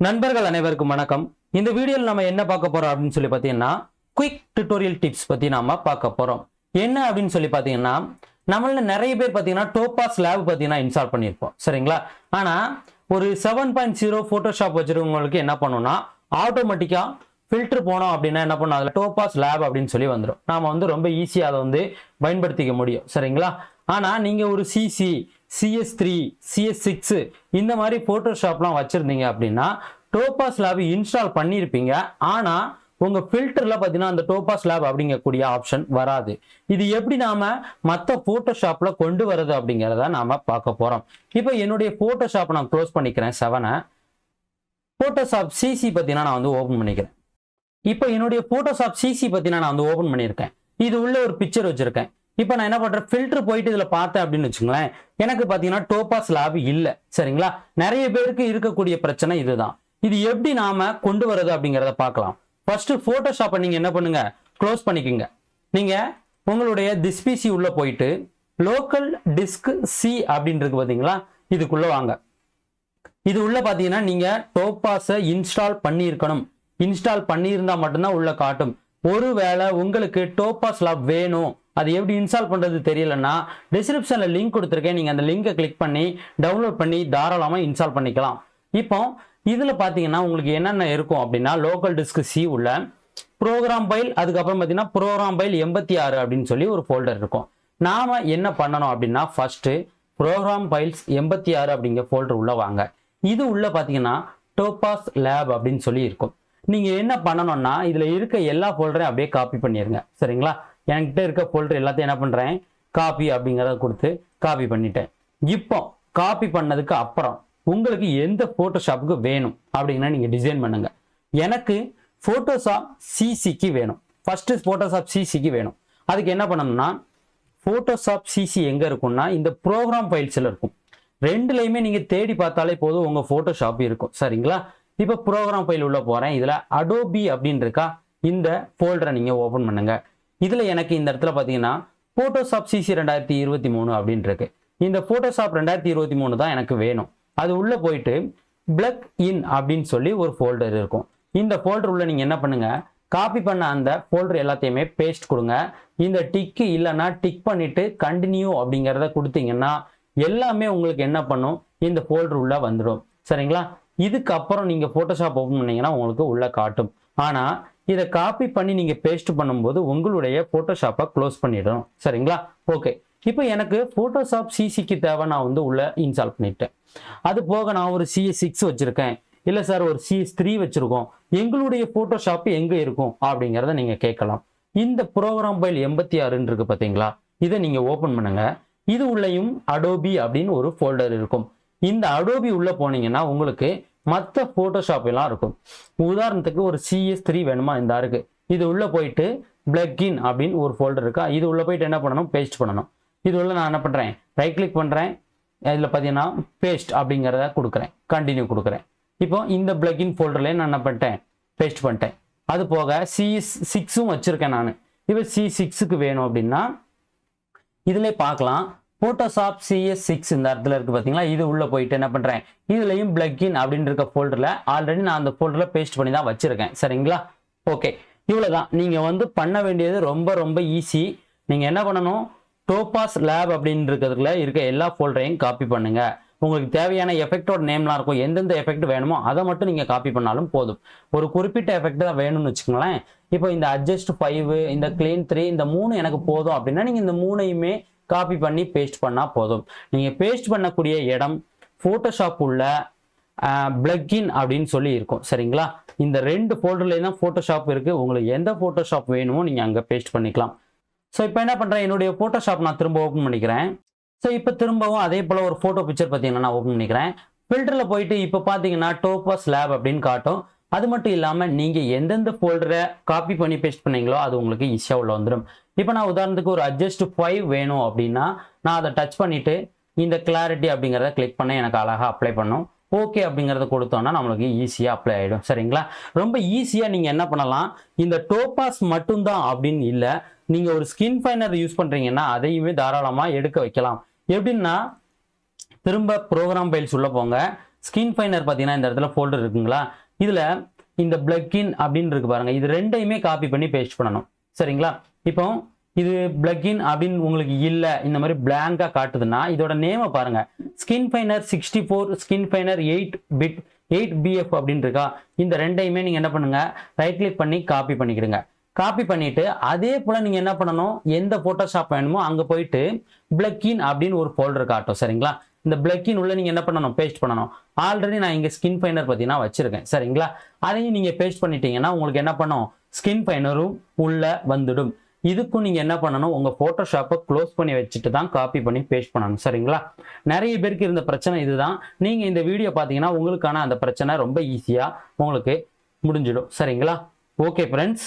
நண்பர்கள் அனைவருக்கும் வணக்கம். இந்த வீடியோவில் நம்ம என்ன பார்க்க போறோம் அப்படின்னு சொல்லி பார்த்தீங்கன்னா குயிக் டுட்டோரியல் டிப்ஸ் பத்தி நாம பார்க்க போறோம். என்ன அப்படின்னு சொல்லி பார்த்தீங்கன்னா நம்மள நிறைய பேர் பார்த்தீங்கன்னா டோபாஸ் லேப் பார்த்தீங்கன்னா இன்ஸ்டால் பண்ணியிருப்போம். சரிங்களா? ஆனா ஒரு செவன் பாயிண்ட் ஜீரோ ஃபோட்டோஷாப் வச்சிருக்கவங்களுக்கு என்ன பண்ணணும்னா ஆட்டோமேட்டிக்கா ஃபில்டர் போனோம் அப்படின்னா என்ன பண்ணும்? அதில் டோபாஸ் லேப் அப்படின்னு சொல்லி வந்துடும் நாம வந்து ரொம்ப ஈஸியாக அதை வந்து பயன்படுத்திக்க முடியும். சரிங்களா? ஆனால் நீங்கள் ஒரு CC CS three CS six இந்த மாதிரி ஃபோட்டோஷாப்லாம் வச்சுருந்தீங்க அப்படின்னா டோபாஸ் லேப் இன்ஸ்டால் பண்ணியிருப்பீங்க. ஆனால் உங்கள் ஃபில்டரில் பார்த்தீங்கன்னா அந்த டோபாஸ் லேப் அப்படிங்கக்கூடிய ஆப்ஷன் வராது. இது எப்படி நாம் மற்ற ஃபோட்டோஷாப்பில் கொண்டு வர்றது அப்படிங்கிறத நாம் பார்க்க போகிறோம் இப்போ என்னுடைய ஃபோட்டோஷாப்பை நான் க்ளோஸ் பண்ணிக்கிறேன் செவனை ஃபோட்டோஷாப் சிசி பார்த்தீங்கன்னா நான் வந்து ஓப்பன் பண்ணிக்கிறேன். இப்போ என்னுடைய ஃபோட்டோஷாப் சிசி பார்த்தீங்கன்னா நான் வந்து ஓப்பன் பண்ணியிருக்கேன். இது உள்ள ஒரு பிக்சர் வச்சுருக்கேன். இப்போ நான் என்ன பண்றேன்? ஃபில்டர் போயிட்டு இதில் பார்த்தேன் அப்படின்னு வச்சுங்களேன் எனக்கு பார்த்தீங்கன்னா டோபாஸ் லேப் இல்லை. சரிங்களா? நிறைய பேருக்கு இருக்கக்கூடிய பிரச்சனை இதுதான். இது எப்படி நாம கொண்டு வர்றது அப்படிங்கிறத பார்க்கலாம். ஃபர்ஸ்ட் ஃபோட்டோஷாப்பை நீங்க என்ன பண்ணுங்க? க்ளோஸ் பண்ணிக்கோங்க. நீங்க உங்களுடைய திஸ்பிசி உள்ள போயிட்டு லோக்கல் டிஸ்க் சி அப்படின்றது பார்த்தீங்களா இதுக்குள்ள வாங்க. இது உள்ள பார்த்தீங்கன்னா நீங்க டோபாஸை இன்ஸ்டால் பண்ணியிருக்கணும். இன்ஸ்டால் பண்ணியிருந்தா மட்டும்தான் உள்ள காட்டும். ஒருவேளை உங்களுக்கு டோபாஸ் லாப் வேணும். அது எப்படி இன்ஸ்டால் பண்ணுறது தெரியலன்னா டிஸ்கிரிப்ஷனில் லிங்க் கொடுத்துருக்கேன். நீங்கள் அந்த லிங்கை கிளிக் பண்ணி டவுன்லோட் பண்ணி தாராளமாக இன்ஸ்டால் பண்ணிக்கலாம். இப்போ இதில் பார்த்தீங்கன்னா உங்களுக்கு என்னென்ன இருக்கும் அப்படின்னா லோக்கல் டிஸ்க் சி உள்ள ப்ரோக்ராம் பைல் அதுக்கப்புறம் பார்த்தீங்கன்னா ப்ரோக்ராம் பைல் எண்பத்தி ஆறு அப்படின்னு சொல்லி ஒரு ஃபோல்டர் இருக்கும். நாம் என்ன பண்ணணும் அப்படின்னா ஃபஸ்ட்டு ப்ரோக்ராம் பைல்ஸ் எண்பத்தி ஆறு அப்படிங்கிற ஃபோல்டர் உள்ளே வாங்க. இது உள்ளே பார்த்தீங்கன்னா டோபாஸ் லேப் அப்படின்னு சொல்லி இருக்கும். நீங்கள் என்ன பண்ணணும்னா இதில் இருக்க எல்லா ஃபோல்டரையும் அப்படியே காப்பி பண்ணிடுங்க சரிங்களா? என்கிட்ட இருக்க ஃபோல்டர் எல்லாத்தையும் என்ன பண்ணுறேன் காப்பி அப்படிங்கிறத கொடுத்து காப்பி பண்ணிட்டேன். இப்போ காப்பி பண்ணதுக்கு அப்புறம் உங்களுக்கு எந்த ஃபோட்டோஷாப்புக்கு வேணும் அப்படிங்கன்னா நீங்கள் டிசைன் பண்ணுங்க. எனக்கு ஃபோட்டோஷாப் சிசிக்கு வேணும். ஃபஸ்ட்டு ஃபோட்டோஷாப் சிசிக்கு வேணும். அதுக்கு என்ன பண்ணணும்னா ஃபோட்டோஷாப் சிசி எங்கே இருக்கும்னா இந்த ப்ரோக்ராம் ஃபைல்ஸில் இருக்கும். ரெண்டுலையுமே நீங்கள் தேடி பார்த்தாலே போதும் உங்கள் ஃபோட்டோஷாப் இருக்கும். சரிங்களா? இப்போ ப்ரோக்ராம் ஃபைல் உள்ளே போகிறேன் இதில் அடோபி அப்படின்னு இருக்கா இந்த ஃபோல்டரை நீங்கள் ஓப்பன் பண்ணுங்கள் இதில் எனக்கு இந்த இடத்துல பார்த்தீங்கன்னா ஃபோட்டோஷாப் சிசி ரெண்டாயிரத்தி இருபத்தி மூணு அப்படின்னு இந்த ஃபோட்டோஷாப் ரெண்டாயிரத்தி இருபத்தி மூணு தான் எனக்கு வேணும். அது உள்ளே போயிட்டு பிளக் இன் அப்படின்னு சொல்லி ஒரு ஃபோல்டர் இருக்கும். இந்த ஃபோல்டர் உள்ள நீங்கள் என்ன பண்ணுங்கள் காப்பி பண்ண அந்த ஃபோல்டர் எல்லாத்தையுமே பேஸ்ட் கொடுங்க. இந்த டிக்கு இல்லைன்னா டிக் பண்ணிவிட்டு கண்டினியூ அப்படிங்கிறத கொடுத்தீங்கன்னா எல்லாமே உங்களுக்கு என்ன பண்ணும்? இந்த ஃபோல்டர் உள்ள வந்துடும். சரிங்களா? இதுக்கப்புறம் நீங்கள் ஃபோட்டோஷாப் ஓப்பன் பண்ணீங்கன்னா உங்களுக்கு உள்ள காட்டும். ஆனால் இதை காப்பி பண்ணி நீங்கள் பேஸ்ட் பண்ணும்போது உங்களுடைய ஃபோட்டோஷாப்பை க்ளோஸ் பண்ணிடணும். சரிங்களா? ஓகே இப்போ எனக்கு ஃபோட்டோஷாப் சிசிக்கு தேவை நான் வந்து உள்ளே இன்ஸ்டால் பண்ணிட்டேன். அது போக நான் ஒரு சிஎஸ் சிக்ஸ் வச்சிருக்கேன். இல்லை சார் ஒரு சிஎஸ் த்ரீ வச்சிருக்கோம். எங்களுடைய ஃபோட்டோஷாப் எங்கே இருக்கும் அப்படிங்கிறத நீங்கள் கேட்கலாம். இந்த ப்ரோக்ராம் பைல் எண்பத்தி ஆறுன்னு இருக்கு பார்த்தீங்களா இதை நீங்கள் ஓப்பன் பண்ணுங்க. இது உள்ளேயும் அடோபி அப்படின்னு ஒரு ஃபோல்டர் இருக்கும். இந்த அடோபி உள்ளே போனீங்கன்னா உங்களுக்கு மற்ற ஃபோட்டோஷாப் எல்லாம் இருக்கும். உதாரணத்துக்கு ஒரு சிஎஸ் த்ரீ வேணுமா? இந்த இருக்கு. இது உள்ளே போயிட்டு பிளக்இன் அப்படின்னு ஒரு ஃபோல்டர் இருக்கா? இது உள்ளே போயிட்டு என்ன பண்ணணும்? பேஸ்ட் பண்ணணும். இது உள்ள நான் என்ன பண்ணுறேன் ரைட் கிளிக் பண்ணுறேன் இதில் பார்த்தீங்கன்னா பேஸ்ட் அப்படிங்கிறத கொடுக்குறேன். கண்டினியூ கொடுக்குறேன். இப்போ இந்த பிளக்இன் ஃபோல்டர்லேயே நான் என்ன பண்ணிட்டேன்? பேஸ்ட் பண்ணிட்டேன். அது போக சி சிக்ஸும் வச்சுருக்கேன் நான். இப்போ சி சிக்ஸுக்கு வேணும் அப்படின்னா இதுல பார்க்கலாம். போட்டோஷாப் சிஎஸ் சிக்ஸ் இந்த இடத்துல இருக்கு பார்த்தீங்களா இது உள்ள போயிட்டு என்ன பண்றேன்? இதுலயும் பிளக்இன் அப்படின்னு இருக்க ஃபோல்டர்ல ஆல்ரெடி நான் அந்த ஃபோல்டரில் பேஸ்ட் பண்ணி தான் வச்சிருக்கேன். சரிங்களா? ஓகே இவ்வளவுதான். நீங்க வந்து பண்ண வேண்டியது ரொம்ப ரொம்ப ஈஸி நீங்க என்ன பண்ணணும்? டோபாஸ் லேப் அப்படின்னு இருக்கிறதுல இருக்க எல்லா ஃபோல்டரையும் காப்பி பண்ணுங்க. உங்களுக்கு தேவையான எஃபெக்டோட நேம்லாம் இருக்கும். எந்தெந்த எஃபெக்ட் வேணுமோ அதை மட்டும் நீங்கள் காப்பி பண்ணாலும் போதும். ஒரு குறிப்பிட்ட எஃபெக்ட் தான் வேணும்னு வச்சுக்கோங்களேன். இப்போ இந்த அட்ஜஸ்ட் ஃபைவ் இந்த கிளீன் த்ரீ இந்த மூணு எனக்கு போதும் அப்படின்னா நீங்கள் இந்த மூணையுமே காப்பி பண்ணி பேஸ்ட் பண்ணால் போதும். நீங்கள் பேஸ்ட் பண்ணக்கூடிய இடம் ஃபோட்டோஷாப் உள்ள பிளக்இன் அப்படின்னு சொல்லி இருக்கும். சரிங்களா? இந்த ரெண்டு ஃபோல்டர்லேயும் தான் ஃபோட்டோஷாப் இருக்குது உங்களுக்கு எந்த ஃபோட்டோஷாப் வேணுமோ நீங்கள் அங்கே பேஸ்ட் பண்ணிக்கலாம். ஸோ இப்போ என்ன பண்ணுறேன் என்னுடைய ஃபோட்டோஷாப் நான் திரும்ப ஓப்பன் பண்ணிக்கிறேன். ஸோ இப்போ திரும்பவும் அதே போல் ஒரு ஃபோட்டோ பிக்சர் பார்த்தீங்கன்னா நான் ஓப்பன் பண்ணிக்கிறேன். ஃபில்டரில் போயிட்டு இப்போ பார்த்தீங்கன்னா டோப்பா லேப் அப்படின்னு காட்டும். அது மட்டும் இல்லாமல் நீங்கள் எந்தெந்த ஃபோல்டரை காப்பி பண்ணி பேஸ்ட் பண்ணீங்களோ அது உங்களுக்கு ஈஸியாக உள்ள வந்துடும் இப்போ நான் உதாரணத்துக்கு ஒரு அட்ஜஸ்ட் ஃபைவ் வேணும் அப்படின்னா நான் அதை டச் பண்ணிவிட்டு இந்த கிளாரிட்டி அப்படிங்கிறத கிளிக் பண்ண எனக்கு அழகாக அப்ளை பண்ணும். ஓகே அப்படிங்கிறத கொடுத்தோன்னா நம்மளுக்கு ஈஸியாக அப்ளை ஆகிடும் சரிங்களா? ரொம்ப ஈஸியாக நீங்கள் என்ன பண்ணலாம்? இந்த டோபாஸ் மட்டும்தான் அப்படின்னு இல்லை நீங்கள் ஒரு ஸ்கின் ஃபைனர் யூஸ் பண்ணுறீங்கன்னா அதையுமே தாராளமாக எடுக்க வைக்கலாம். எப்படின்னா திரும்ப ப்ரோக்ராம் ஃபைல்ஸ் உள்ளே போங்க. ஸ்கின் ஃபைனர் பார்த்தீங்கன்னா இந்த இடத்துல ஃபோல்டர் இருக்குங்களா? இதில் இந்த பிளக்இன் அப்படின்னு இருக்கு பாருங்கள் இது ரெண்டையுமே காப்பி பண்ணி பேஸ்ட் பண்ணணும். சரிங்களா? இப்போ இது பிளக்இன் அப்படின்னு உங்களுக்கு இல்லை இந்த மாதிரி பிளாங்காக காட்டுதுன்னா இதோட நேமை பாருங்க. Skin finer sixty four skin finer eight bit eight BF அப்படின்னு இருக்கா? இந்த ரெண்டையுமே நீங்கள் என்ன பண்ணுங்கள் ரைட் கிளிக் பண்ணி காப்பி பண்ணிக்கிடுங்க. காப்பி பண்ணிட்டு அதே போல் நீங்கள் என்ன பண்ணணும்? எந்த ஃபோட்டோஷாப் வேணுமோ அங்கே போயிட்டு பிளக்இன் அப்படின்னு ஒரு ஃபோல்டர் காட்டும். சரிங்களா? இந்த பிளக்கின் உள்ள நீங்க என்ன பண்ணணும்? பேஸ்ட் பண்ணணும். ஆல்ரெடி நான் இங்க ஸ்கின் பைனர் பார்த்தீங்கன்னா வச்சிருக்கேன். சரிங்களா? அதையும் நீங்க பேஸ்ட் பண்ணிட்டீங்கன்னா உங்களுக்கு என்ன பண்ணும்? ஸ்கின் பைனரும் உள்ள வந்துடும். இதுக்கும் நீங்க என்ன பண்ணணும்? உங்க போட்டோஷாப்பை க்ளோஸ் பண்ணி வச்சுட்டு தான் காப்பி பண்ணி பேஸ்ட் பண்ணணும். சரிங்களா? நிறைய பேருக்கு இருந்த பிரச்சனை இதுதான். நீங்க இந்த வீடியோ பார்த்தீங்கன்னா உங்களுக்கான அந்த பிரச்சனை ரொம்ப ஈஸியா உங்களுக்கு முடிஞ்சிடும். சரிங்களா? Okay friends